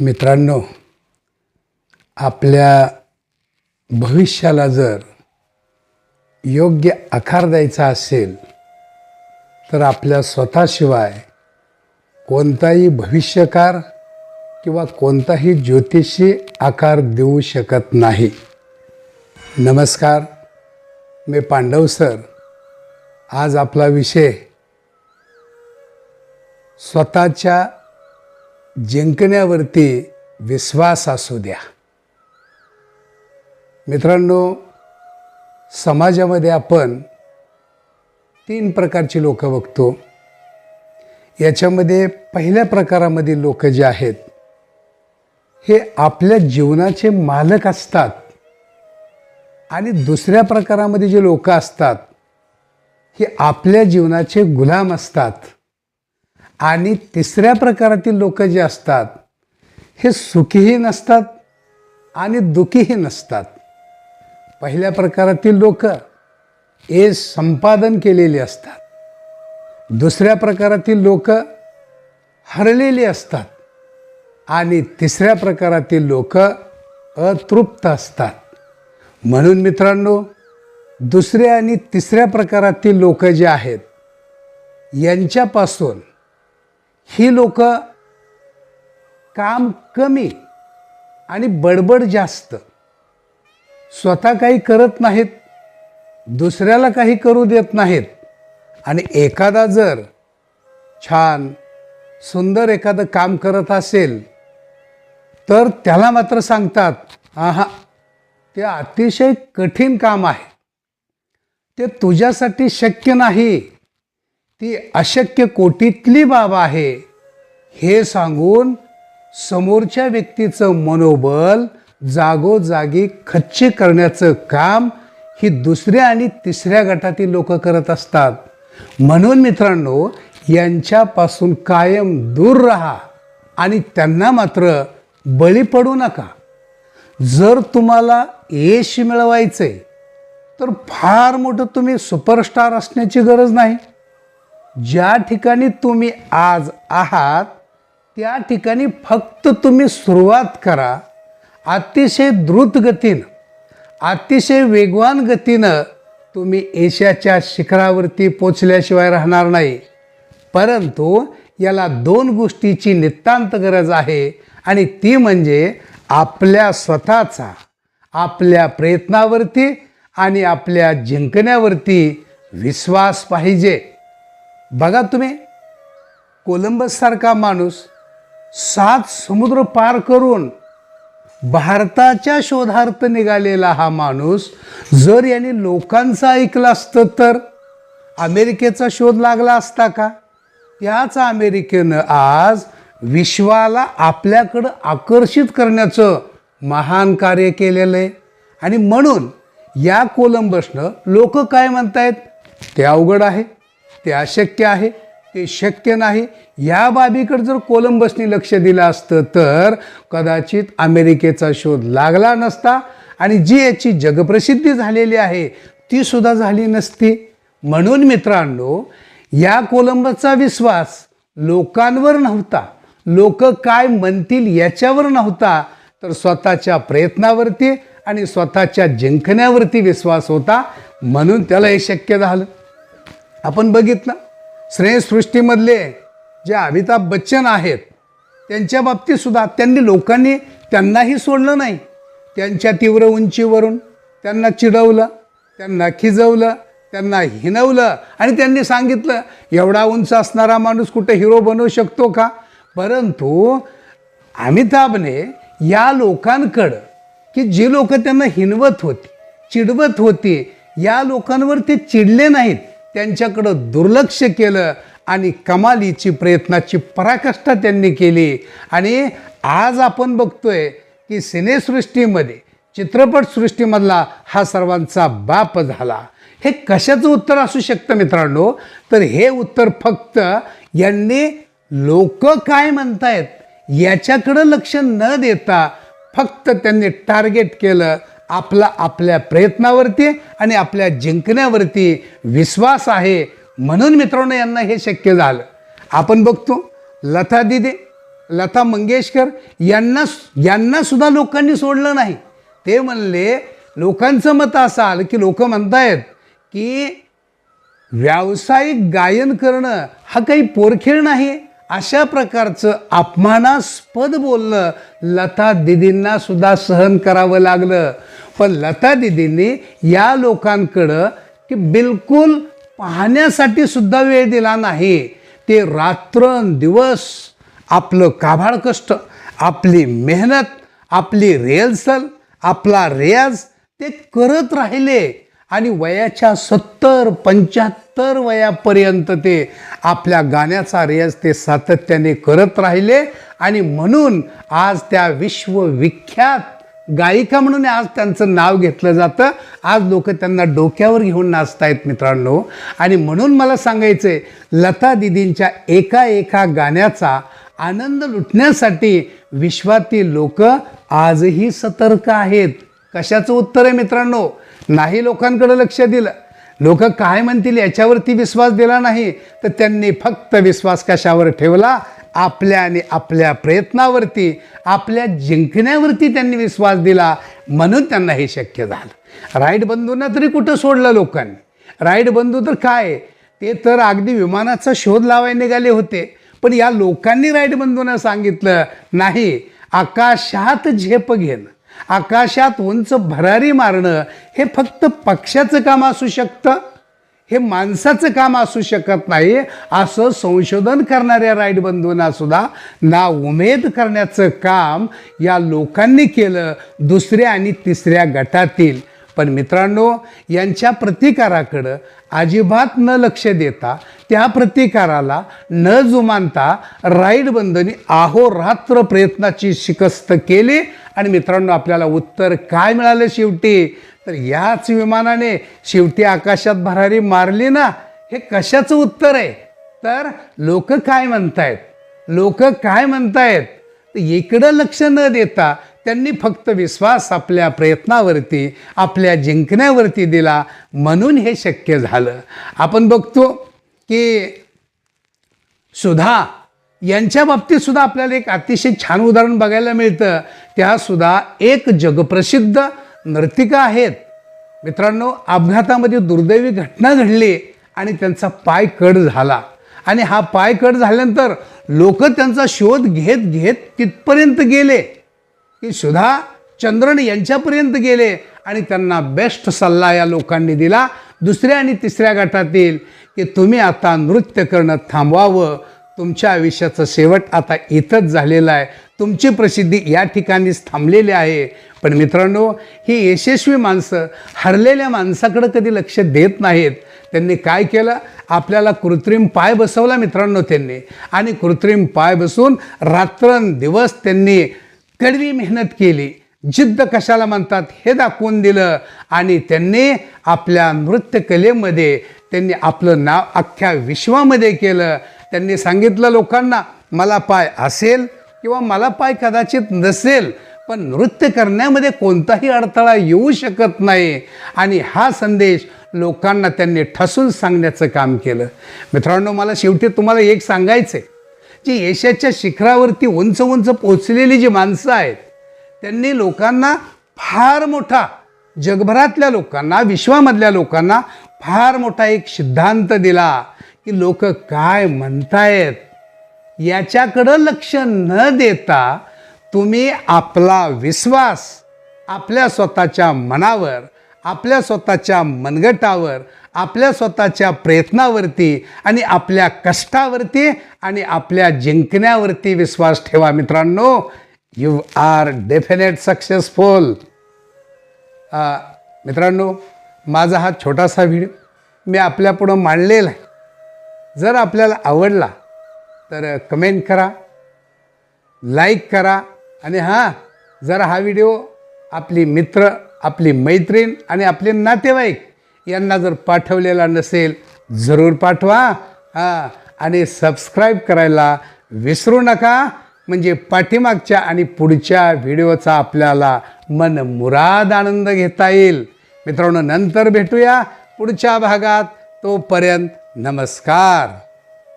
मित्रांनो आपल्या भविष्याला जर योग्य आकार द्यायचा असेल तर आपल्या स्वतःशिवाय कोणताही भविष्यकार किंवा कोणताही ज्योतिषी आकार देऊ शकत नाही. नमस्कार मी पांडव सर. आज आपला विषय स्वतःच्या जिंकण्यावरती विश्वास असू द्या. मित्रांनो समाजामध्ये आपण तीन प्रकारची लोक बघतो. याच्यामध्ये पहिल्या प्रकारामध्ये लोक जे आहेत हे आपल्या जीवनाचे मालक असतात आणि दुसऱ्या प्रकारामध्ये जे लोक असतात हे आपल्या जीवनाचे गुलाम असतात. आणि तिसऱ्या प्रकारातील लोक जे असतात हे सुखीही नसतात आणि दुखीही नसतात. पहिल्या प्रकारातील लोक हे संपादन केलेले असतात. दुसऱ्या प्रकारातील लोक हरलेली असतात. आणि तिसऱ्या प्रकारातील लोक अतृप्त असतात. म्हणून मित्रांनो दुसऱ्या आणि तिसऱ्या प्रकारातील लोक जे आहेत यांच्यापासून ही लोक काम कमी आणि बडबड जास्त. स्वतः काही करत नाहीत दुसऱ्याला काही करू देत नाहीत. आणि एखादा जर छान सुंदर एखादं काम करत असेल तर त्याला मात्र सांगतात आहा ते अतिशय कठीण काम आहे. ते तुझ्यासाठी शक्य नाही. ती अशक्य कोटीतली बाब आहे हे सांगून समोरच्या व्यक्तीचं मनोबल जागोजागी खच्ची करण्याचं काम ही दुसऱ्या आणि तिसऱ्या गटातील लोक करत असतात. म्हणून मित्रांनो यांच्यापासून कायम दूर राहा आणि त्यांना मात्र बळी पडू नका. जर तुम्हाला यश आहे तर फार मोठं तुम्ही सुपरस्टार असण्याची गरज नाही. ज्या ठिकाणी तुम्ही आज आहात त्या ठिकाणी फक्त तुम्ही सुरुवात करा. अतिशय द्रुत गतीनं अतिशय वेगवान गतीनं तुम्ही एशियाच्या शिखरावरती पोचल्याशिवाय राहणार नाही. परंतु याला दोन गोष्टीची नितांत गरज आहे आणि ती म्हणजे आपल्या स्वतःचा आपल्या प्रयत्नावरती आणि आपल्या जिंकण्यावरती विश्वास पाहिजे. बघा तुम्ही. कोलंबससारखा माणूस सात समुद्र पार करून भारताच्या शोधार्थ निघालेला हा माणूस जर याने लोकांचं ऐकलं असतं तर अमेरिकेचा शोध लागला असता का? त्याच अमेरिकेनं आज विश्वाला आपल्याकडं आकर्षित करण्याचं महान कार्य केलेलं आहे. आणि म्हणून या कोलंबसनं लोक काय म्हणतायत? ते अवघड आहे. ते अशक्य आहे ते शक्य नाही. या बाबीकडे जर कोलंबसने लक्ष दिलं असतं तर कदाचित अमेरिकेचा शोध लागला नसता आणि जी याची जगप्रसिद्धी झालेली आहे ती सुद्धा झाली नसती. म्हणून मित्रांनो या कोलंबसचा विश्वास लोकांवर नव्हता. लोक काय म्हणतील याच्यावर नव्हता. तर स्वतःच्या प्रयत्नावरती आणि स्वतःच्या जिंकण्यावरती विश्वास होता. म्हणून त्याला हे शक्य झालं. आपण बघितलं. श्रेयसृष्टीमधले जे अमिताभ बच्चन आहेत त्यांच्या बाबतीतसुद्धा त्यांनी लोकांनी त्यांनाही सोडलं नाही. त्यांच्या तीव्र उंचीवरून त्यांना चिडवलं त्यांना खिजवलं त्यांना हिनवलं आणि त्यांनी सांगितलं एवढा उंच असणारा माणूस कुठे हिरो बनवू शकतो का? परंतु अमिताभने या लोकांकडं की जी लोक त्यांना हिनवत होती चिडवत होती या लोकांवर ते चिडले नाहीत. त्यांच्याकडं दुर्लक्ष केलं आणि कमालीची प्रयत्नाची पराकाष्ठा त्यांनी केली. आणि आज आपण बघतोय की सिनेसृष्टीमध्ये चित्रपटसृष्टीमधला हा सर्वांचा बाप झाला. हे कशाचं उत्तर असू शकतं मित्रांनो? तर हे उत्तर फक्त यांनी लोक काय म्हणतायत याच्याकडं लक्ष न देता फक्त त्यांनी टार्गेट केलं. आपला आपल्या प्रयत्नावरती आणि आपल्या जिंकण्यावरती विश्वास आहे म्हणून मित्रांनो यांना हे शक्य झालं. आपण बघतो लता दिदे लता मंगेशकर यांना यांनासुद्धा लोकांनी सोडलं नाही. ते म्हणले लोकांचं मत असं आलं की लोक म्हणतायत की व्यावसायिक गायन करणं हा काही पोरखेळ नाही. अशा प्रकारचं अपमानास्पद बोलणं लता दिदींना सुद्धा सहन करावं लागलं. पण लता दिदींनी या लोकांकडं की बिलकुल पाहण्यासाठी सुद्धा वेळ दिला नाही. ते रात्रंदिवस आपलं काभाळ कष्ट आपली मेहनत आपली रिहर्सल आपला रियाज ते करत राहिले. आणि वयाच्या सत्तर पंच्याहत्तर वयापर्यंत ते आपल्या गाण्याचा रियाज ते सातत्याने करत राहिले. आणि म्हणून आज त्या विश्वविख्यात गायिका म्हणून आज त्यांचं नाव घेतलं जातं. आज लोक त्यांना डोक्यावर घेऊन नाचतायत मित्रांनो. आणि म्हणून मला सांगायचं आहे लता दिदींच्या एका एका गाण्याचा आनंद लुटण्यासाठी विश्वातील लोक आजही सतर्क आहेत. कशाचं उत्तर आहे मित्रांनो? नाही लोकांकडे लक्ष दिलं. लोक काय म्हणतील याच्यावरती विश्वास दिला नाही. तर त्यांनी फक्त विश्वास कशावर ठेवला? आपल्या आणि आपल्या प्रयत्नावरती आपल्या जिंकण्यावरती त्यांनी विश्वास दिला म्हणून त्यांना हे शक्य झालं. राईट बंधूंना तरी कुठं सोडलं लोकांनी? राईट बंधू तर काय? ते तर अगदी विमानाचा शोध लावायला निघाले होते. पण या लोकांनी राईट बंधूंना सांगितलं नाही आकाशात झेप घेणं आकाशात उंच भरारी मारणं हे फक्त पक्षाचं काम असू शकतं? हे माणसाचं काम असू शकत नाही. असं संशोधन करणाऱ्या राईट बंधूंना सुद्धा ना उमेद करण्याचं काम या लोकांनी केलं दुसऱ्या आणि तिसऱ्या गटातील. पण मित्रांनो यांच्या प्रतिकाराकडं अजिबात न लक्ष देता त्या प्रतिकाराला न जुमानता राईड बंधनी अहोरात्र प्रयत्नाची शिकस्त केली. आणि मित्रांनो आपल्याला उत्तर काय मिळालं शेवटी? तर याच विमानाने शेवटी आकाशात भरारी मारली ना हे कशाचं उत्तर आहे? तर लोक काय म्हणतायत? लोक काय म्हणतायत? इकडं लक्ष न देता त्यांनी फक्त विश्वास आपल्या प्रयत्नावरती आपल्या जिंकण्यावरती दिला. म्हणून हे शक्य झालं. आपण बघतो की सुधा यांच्या बाबतीत सुद्धा आपल्याला एक अतिशय छान उदाहरण बघायला मिळतं. त्यासुद्धा एक जगप्रसिद्ध नर्तिका आहेत. मित्रांनो अपघातामध्ये दुर्दैवी घटना घडली आणि त्यांचा पाय कट झाला. आणि हा पाय कट झाल्यानंतर लोक त्यांचा शोध घेत घेत तिथपर्यंत गेले. की सुधा चंद्रन यांच्यापर्यंत गेले आणि त्यांना बेस्ट सल्ला या लोकांनी दिला. दुसऱ्या आणि तिसऱ्या गटातील की तुम्ही आता नृत्य करणं थांबवावं. तुमच्या आयुष्याचं शेवट आता इथंच झालेलं आहे. तुमची प्रसिद्धी या ठिकाणीच थांबलेली आहे. पण मित्रांनो ही यशस्वी माणसं हरलेल्या माणसाकडं कधी लक्ष देत नाहीत. त्यांनी काय केलं? आपल्याला कृत्रिम पाय बसवला मित्रांनो त्यांनी. आणि कृत्रिम पाय बसून रात्रंदिवस त्यांनी कडवी मेहनत केली. जिद्द कशाला म्हणतात हे दाखवून दिलं. आणि त्यांनी आपल्या नृत्यकलेमध्ये त्यांनी आपलं नाव अख्ख्या विश्वामध्ये केलं. त्यांनी सांगितलं लोकांना मला पाय असेल किंवा मला पाय कदाचित नसेल पण नृत्य करण्यामध्ये कोणताही अडथळा येऊ शकत नाही. आणि हा संदेश लोकांना त्यांनी ठसून सांगण्याचं काम केलं. मित्रांनो मला शेवटी तुम्हाला एक सांगायचं आहे जी यशाच्या शिखरावरती उंच उंच पोचलेली जी माणसं आहेत त्यांनी लोकांना फार मोठा जगभरातल्या लोकांना विश्वामधल्या लोकांना फार मोठा एक सिद्धांत दिला की लोक काय म्हणतायत याच्याकडं लक्ष न देता तुम्ही आपला विश्वास आपल्या स्वतःच्या मनावर आपल्या स्वतःच्या मनगटावर आपल्या स्वतःच्या प्रयत्नावरती आणि आपल्या कष्टावरती आणि आपल्या जिंकण्यावरती विश्वास ठेवा मित्रांनो. यू आर डेफिनेट सक्सेसफुल मित्रांनो माझा हा छोटासा व्हिडिओ मी आपल्यापुढं मांडलेला आहे. जर आपल्याला आवडला तर कमेंट करा लाईक करा आणि हां जर हा व्हिडिओ आपली मित्र आपली मैत्रीण आणि आपले नातेवाईक यांना जर पाठवलेला नसेल जरूर पाठवा. हां आणि सबस्क्राईब करायला विसरू नका. म्हणजे पाठीमागच्या आणि पुढच्या व्हिडिओचा आपल्याला मन मुराद आनंद घेता येईल. मित्रांनो नंतर भेटूया पुढच्या भागात. तोपर्यंत नमस्कार.